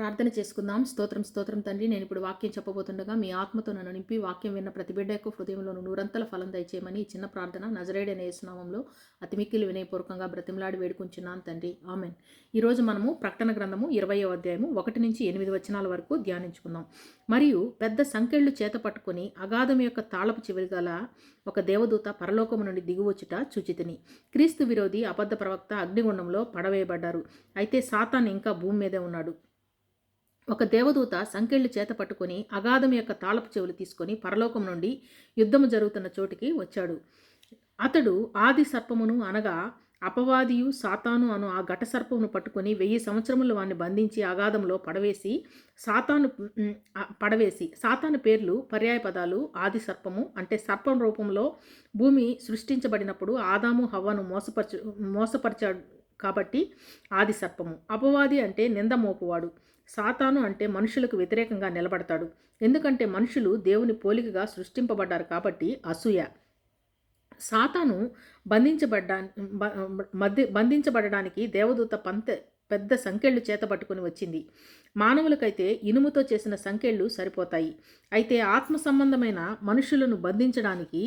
ప్రార్థన చేసుకుందాం. స్తోత్రం స్తోత్రం తండ్రి నేను ఇప్పుడు వాక్యం చెప్పబోతుండగా మీ ఆత్మతో నన్ను నింపి వాక్యం విన్న ప్రతి బిడ్డ యొక్క హృదయంలోను నూరంతల ఫలం దయచేయమని ఈ చిన్న ప్రార్థన నజరేడైన యేసునామంలో అతిమిక్కిలు వినయపూర్వకంగా బ్రతిమలాడి వేడుకుంటున్నాను తండ్రి. ఆమెన్. ఈరోజు మనము ప్రకటన గ్రంథము ఇరవయో అధ్యాయము ఒకటి నుంచి ఎనిమిది వచనాల వరకు ధ్యానించుకుందాం. మరియు పెద్ద సంకెళ్ళు చేత పట్టుకొని అగాధం యొక్క తాళపు చివరి గల ఒక దేవదూత పరలోకము నుండి దిగువచ్చుట చూచితిని. క్రీస్తు విరోధి అబద్ధ ప్రవక్త అగ్నిగుండంలో పడవేయబడ్డారు. అయితే సాతాన్ ఇంకా భూమి మీదే ఉన్నాడు. ఒక దేవదూత సంకెళ్ళు చేత పట్టుకొని అగాధం యొక్క తాళపు చెవులు తీసుకొని పరలోకం నుండి యుద్ధము జరుగుతున్న చోటికి వచ్చాడు. అతడు ఆది సర్పమును అనగా అపవాదియు సాతాను అను ఆ ఘట సర్పమును పట్టుకొని వెయ్యి సంవత్సరములు వాడిని బంధించి అగాధంలో పడవేసి సాతాను పడవేసి సాతాను పేర్లు పర్యాయ పదాలు ఆది సర్పము అంటే సర్పం రూపంలో భూమి సృష్టించబడినప్పుడు ఆదాము హవ్వను మోసపరచు మోసపరిచాడు కాబట్టి ఆది సర్పము. అపవాది అంటే నింద మోపువాడు. సాతాను అంటే మనుషులకు వ్యతిరేకంగా నిలబడతాడు. ఎందుకంటే మనుషులు దేవుని పోలికగా సృష్టింపబడ్డారు కాబట్టి అసూయ. సాతాను బంధించబడ్డా మధ్య బంధించబడడానికి దేవదూత పంత పెద్ద సంకెళ్ళు చేతబట్టుకుని వచ్చింది. మానవులకైతే ఇనుముతో చేసిన సంకెళ్ళు సరిపోతాయి. అయితే ఆత్మ సంబంధమైన మనుషులను బంధించడానికి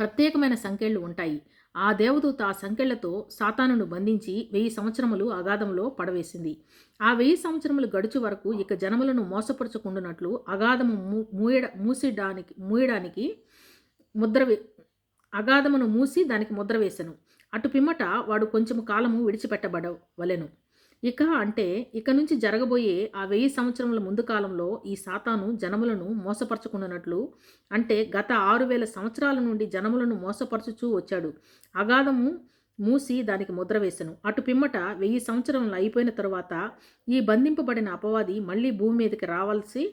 ప్రత్యేకమైన సంకెళ్ళు ఉంటాయి. ఆ దేవదూత ఆ సంకెళ్ళతో సాతానును బంధించి వెయ్యి సంవత్సరములు అగాధంలో పడవేసింది. ఆ వెయ్యి సంవత్సరములు గడుచు వరకు ఇక జనములను మోసపరచుకుండునట్లు అగాధము మూయడ మూసిడానికి మూయడానికి ముద్ర వే అగాధమును మూసి దానికి ముద్ర వేశను అటు పిమ్మట వాడు కొంచెము కాలము విడిచిపెట్టబడ వలెను ఇక అంటే ఇక నుంచి జరగబోయే ఆ వెయ్యి సంవత్సరముల ముందు కాలంలో ఈ సాతాను జనములను మోసపరచుకున్నట్లు అంటే గత ఆరు వేల సంవత్సరాల నుండి జనములను మోసపరచుచూ వచ్చాడు. అగాధము మూసి దానికి ముద్ర వేసెను. అటు పిమ్మట వెయ్యి సంవత్సరములు అయిపోయిన తరువాత ఈ బంధింపబడిన అపవాది మళ్ళీ భూమి మీదకి రావాల్సి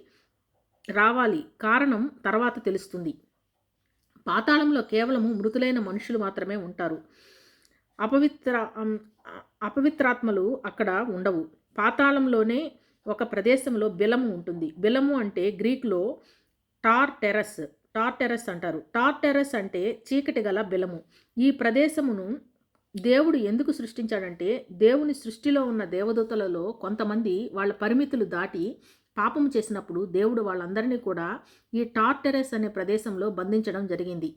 రావాలి కారణం తర్వాత తెలుస్తుంది. పాతాళంలో కేవలము మృతులైన మనుషులు మాత్రమే ఉంటారు. అపవిత్ర అపవిత్రాత్మలు అక్కడ ఉండవు. పాతాళంలోనే ఒక ప్రదేశంలో బిలము ఉంటుంది. బిలము అంటే గ్రీక్లో టార్ టెరస్. టార్ టెరస్ అంటారు. టార్ టెరస్ అంటే చీకటి గల బిలము. ఈ ప్రదేశమును దేవుడు ఎందుకు సృష్టించాడంటే దేవుని సృష్టిలో ఉన్న దేవదూతలలో కొంతమంది వాళ్ళ పరిమితులు దాటి పాపము చేసినప్పుడు దేవుడు వాళ్ళందరినీ కూడా ఈ టార్ టెరస్ అనే ప్రదేశంలో బంధించడం జరిగింది.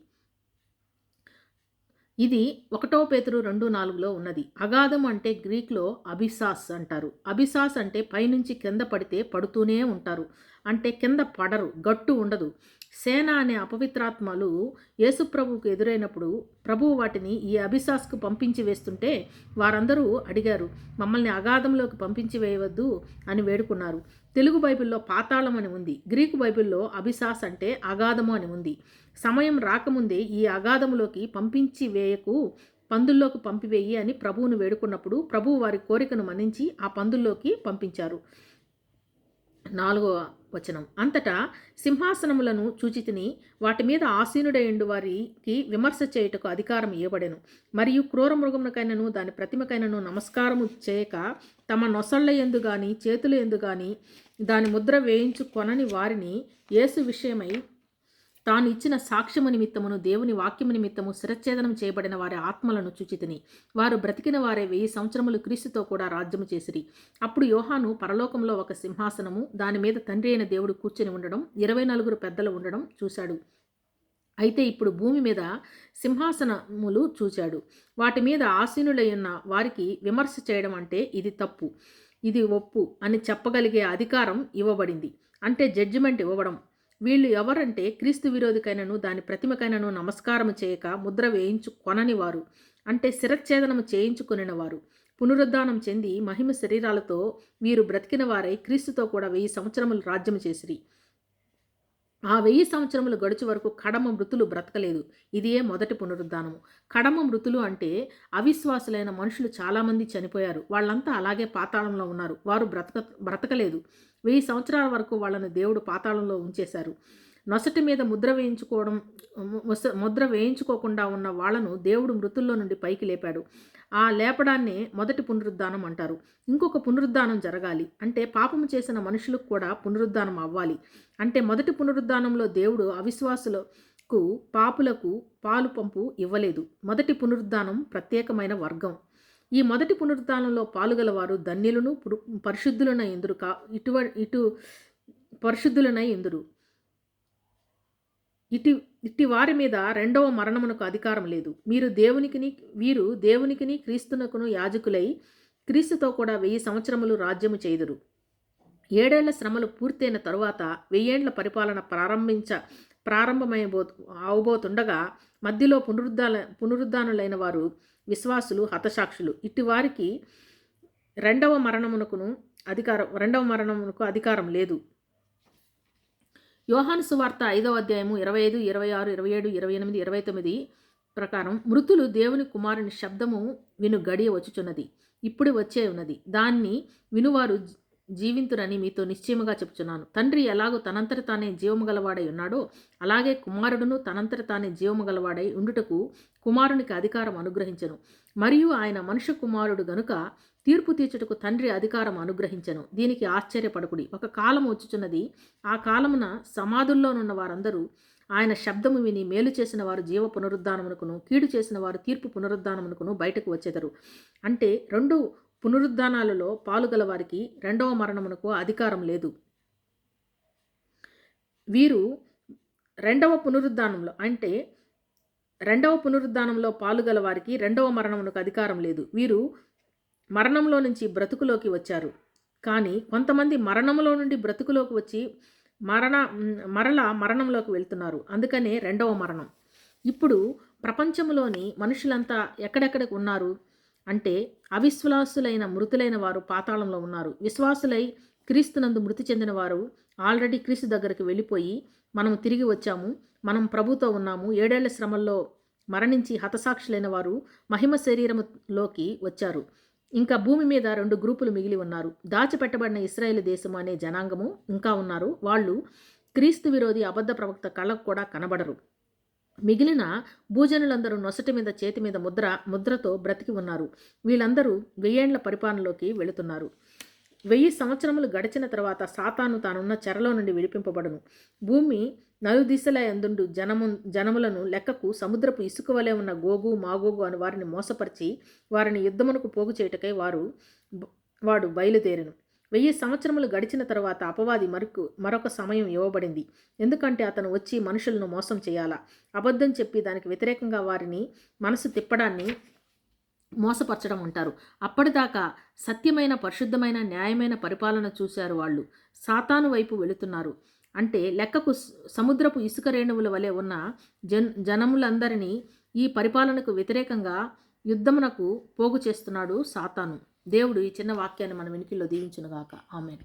ఇది ఒకటో పేతురు రెండు నాలుగులో ఉన్నది. అగాధం అంటే గ్రీక్లో అభిసాస్ అంటారు. అభిసాస్ అంటే పైనుంచి కింద పడితే పడుతూనే ఉంటారు. అంటే కింద పడరు గట్టు ఉండదు. సేన అనే అపవిత్రాత్మలు యేసుప్రభువుకు ఎదురైనప్పుడు ప్రభువు వాటిని ఈ అభిశాస్కు పంపించి వేస్తుంటే వారందరూ అడిగారు మమ్మల్ని అగాధంలోకి పంపించి వేయవద్దు అని వేడుకున్నారు. తెలుగు బైబిల్లో పాతాళం అని ఉంది గ్రీకు బైబిల్లో అభిశాస్ అంటే అగాధము అని ఉంది. సమయం రాకముందే ఈ అగాధములోకి పంపించి వేయకు పందుల్లోకి పంపివేయి అని ప్రభువును వేడుకున్నప్పుడు ప్రభువు వారి కోరికను మన్నించి ఆ పందుల్లోకి పంపించారు. నాలుగవ వచనం. అంతటా సింహాసనములను చూచితిని వాటి మీద ఆసీనుడైండు వారికి విమర్శ చేయుటకు అధికారం ఇవ్వబడెను మరియు క్రూర మృగమునకైనను దాని ప్రతిమకైనను నమస్కారము చేయక తమ నొసళ్ళ ఎందు గాని చేతుల ఎందు గాని దాని ముద్ర వేయించు కొనని వారిని యేసు విషయమై తాను ఇచ్చిన సాక్ష్యము నిమిత్తమును దేవుని వాక్యము నిమిత్తము శిరచ్ఛేదనం చేయబడిన వారి ఆత్మలను చుచితిని. వారు బ్రతికిన వారే వెయ్యి సంవత్సరములు క్రీస్తుతో కూడా రాజ్యము చేసిరి. అప్పుడు యోహాను పరలోకంలో ఒక సింహాసనము దాని మీద తండ్రి అయిన దేవుడు కూర్చొని ఉండడం ఇరవై నలుగురు పెద్దలు ఉండడం చూశాడు. అయితే ఇప్పుడు భూమి మీద సింహాసనములు చూచాడు. వాటి మీద ఆసీనులై ఉన్న వారికి విమర్శ చేయడం అంటే ఇది తప్పు ఇది ఒప్పు అని చెప్పగలిగే అధికారం ఇవ్వబడింది. అంటే జడ్జిమెంట్ ఇవ్వడం వీళ్ళు ఎవరంటే క్రీస్తు విరోధికైనను దాని ప్రతిమకైనను నమస్కారము చేయక ముద్ర వేయించు కొనని వారు అంటే శిరచ్ఛేదనము చేయించుకునిన వారు పునరుద్ధానం చెంది మహిమ శరీరాలతో వీరు బ్రతికిన వారై క్రీస్తుతో కూడా వెయ్యి సంవత్సరములు రాజ్యము చేసిరి. ఆ వెయ్యి సంవత్సరములు గడుచు వరకు కడమ మృతులు బ్రతకలేదు. ఇదియే మొదటి పునరుద్ధానము. కడమ మృతులు అంటే అవిశ్వాసులైన మనుషులు చాలామంది చనిపోయారు. వాళ్ళంతా అలాగే పాతాళంలో ఉన్నారు. వారు బ్రతక బ్రతకలేదు. వెయ్యి సంవత్సరాల వరకు వాళ్ళను దేవుడు పాతాళంలో ఉంచేశారు. నొసటి మీద ముద్ర వేయించుకోవడం ముద్ర వేయించుకోకుండా ఉన్న వాళ్ళను దేవుడు మృతుల్లో నుండి పైకి లేపాడు. ఆ లేపడాన్నే మొదటి పునరుద్ధానం అంటారు. ఇంకొక పునరుద్ధానం జరగాలి. అంటే పాపము చేసిన మనుషులకు కూడా పునరుద్ధానం అవ్వాలి. అంటే మొదటి పునరుద్ధానంలో దేవుడు అవిశ్వాసులకు పాపులకు పాలు పంపు ఇవ్వలేదు. మొదటి పునరుద్ధానం ప్రత్యేకమైన వర్గం. ఈ మొదటి పునరుద్ధానంలో పాలుగలవారు ధన్యులను పురు- పరిశుద్ధులనై ఇందురు కా ఇటువ ఇటు పరిశుద్ధులనై ఇందురు. ఇటు ఇట్టి వారి మీద రెండవ మరణమునకు అధికారం లేదు. మీరు దేవునికిని వీరు దేవునికిని క్రీస్తునకును యాజకులై క్రీస్తుతో కూడా వెయ్యి సంవత్సరములు రాజ్యము చేయుదురు. ఏడేళ్ళ శ్రమలు పూర్తయిన తరువాత వెయ్యేండ్ల పరిపాలన ప్రారంభించ ప్రారంభమైబో అవబోతుండగా మధ్యలో పునరుద్ధాన పునరుద్ధానులైన వారు విశ్వాసులు హతసాక్షులు. ఇట్టి వారికి రెండవ మరణమునకును అధికారం రెండవ మరణమునకు అధికారం లేదు. యోహాను సువార్త ఐదవ అధ్యాయము ఇరవై ఐదు ఇరవై ఆరు ఇరవై ఏడు ఇరవై ఎనిమిది ఇరవై తొమ్మిది ప్రకారం మృతులు దేవుని కుమారుని శబ్దము విను గడియ వచ్చుచున్నది. ఇప్పుడు వచ్చే ఉన్నది. దాన్ని వినువారు జీవింతురని మీతో నిశ్చయముగా చెప్తున్నాను తండ్రి ఎలాగో తనంతట తానే జీవము గలవాడై ఉన్నాడో అలాగే కుమారుడును తనంతట తానే జీవము గలవాడై ఉండుటకు కుమారునికి అధికారం అనుగ్రహించను. మరియు ఆయన మనుష్య కుమారుడు గనుక తీర్పు తీర్చుటకు తండ్రి అధికారం అనుగ్రహించను. దీనికి ఆశ్చర్యపడకుడి. ఒక కాలం వచ్చుచున్నది. ఆ కాలమున సమాధుల్లోనున్న వారందరూ ఆయన శబ్దము విని మేలు చేసిన వారు జీవ పునరుద్ధానమునకును కీడు చేసిన వారు తీర్పు పునరుద్ధానమునకును బయటకు వచ్చేదరు. అంటే రెండు పునరుద్ధానాలలో పాలుగలవారికి రెండవ మరణమునకు అధికారం లేదు. వీరు రెండవ పునరుద్ధానంలో అంటే రెండవ పునరుద్ధానంలో పాలుగల వారికి రెండవ మరణమునకు అధికారం లేదు. వీరు మరణంలో నుంచి బ్రతుకులోకి వచ్చారు. కానీ కొంతమంది మరణంలో నుండి బ్రతుకులోకి వచ్చి మరణ మరల మరణంలోకి వెళ్తున్నారు. అందుకనే రెండవ మరణం. ఇప్పుడు ప్రపంచంలోని మనుషులంతా ఎక్కడెక్కడికి ఉన్నారు? అంటే అవిశ్వాసులైన మృతులైన వారు పాతాళంలో ఉన్నారు. విశ్వాసులై క్రీస్తునందు మృతి చెందిన వారు ఆల్రెడీ క్రీస్తు దగ్గరికి వెళ్ళిపోయి మనం తిరిగి వచ్చాము మనం ప్రభుతో ఉన్నాము ఏడేళ్ళ శ్రమల్లో మరణించి హతసాక్షులైన వారు మహిమ శరీరములోకి వచ్చారు. ఇంకా భూమి మీద రెండు గ్రూపులు మిగిలి ఉన్నారు. దాచిపెట్టబడిన ఇస్రాయేల్ దేశము అనే జనాంగము ఇంకా ఉన్నారు. వాళ్ళు క్రీస్తు విరోధి అబద్ధ ప్రవక్త కళ్ళకు కూడా కనబడరు. మిగిలిన భూజనులందరూ నొసటి మీద చేతి మీద ముద్ర ముద్రతో బ్రతికి ఉన్నారు. వీళ్ళందరూ వెయ్యేండ్ల పరిపాలనలోకి వెళుతున్నారు. వెయ్యి సంవత్సరములు గడిచిన తర్వాత సాతాను తానున్న చెరలో నుండి విడిపింపబడును. భూమి నలుదిశల ఎందుండు జనము జనములను లెక్కకు సముద్రపు ఇసుక వలె ఉన్న గోగు మాగోగు అని వారిని మోసపరిచి వారిని యుద్ధమునకు పోగు చేయుటకై వారు వాడు బయలుదేరను. వెయ్యి సంవత్సరములు గడిచిన తర్వాత అపవాది మరొక మరొక సమయం ఇవ్వబడింది. ఎందుకంటే అతను వచ్చి మనుషులను మోసం చేయాలా. అబద్ధం చెప్పి దానికి వ్యతిరేకంగా వారిని మనసు తిప్పడాన్ని మోసపరచడం అంటారు. అప్పటిదాకా సత్యమైన పరిశుద్ధమైన న్యాయమైన పరిపాలన చూశారు వాళ్ళు. సాతాను వైపు వెళుతున్నారు. అంటే లెక్కకు సముద్రపు ఇసుక రేణువుల వలె ఉన్న జన్ జనములందరినీ ఈ పరిపాలనకు వ్యతిరేకంగా యుద్ధమునకు పోగు చేస్తున్నాడు సాతాను. దేవుడు ఈ చిన్న వాక్యాన్ని మన వెనుకల్లో దీవించునుగాక. ఆమెను.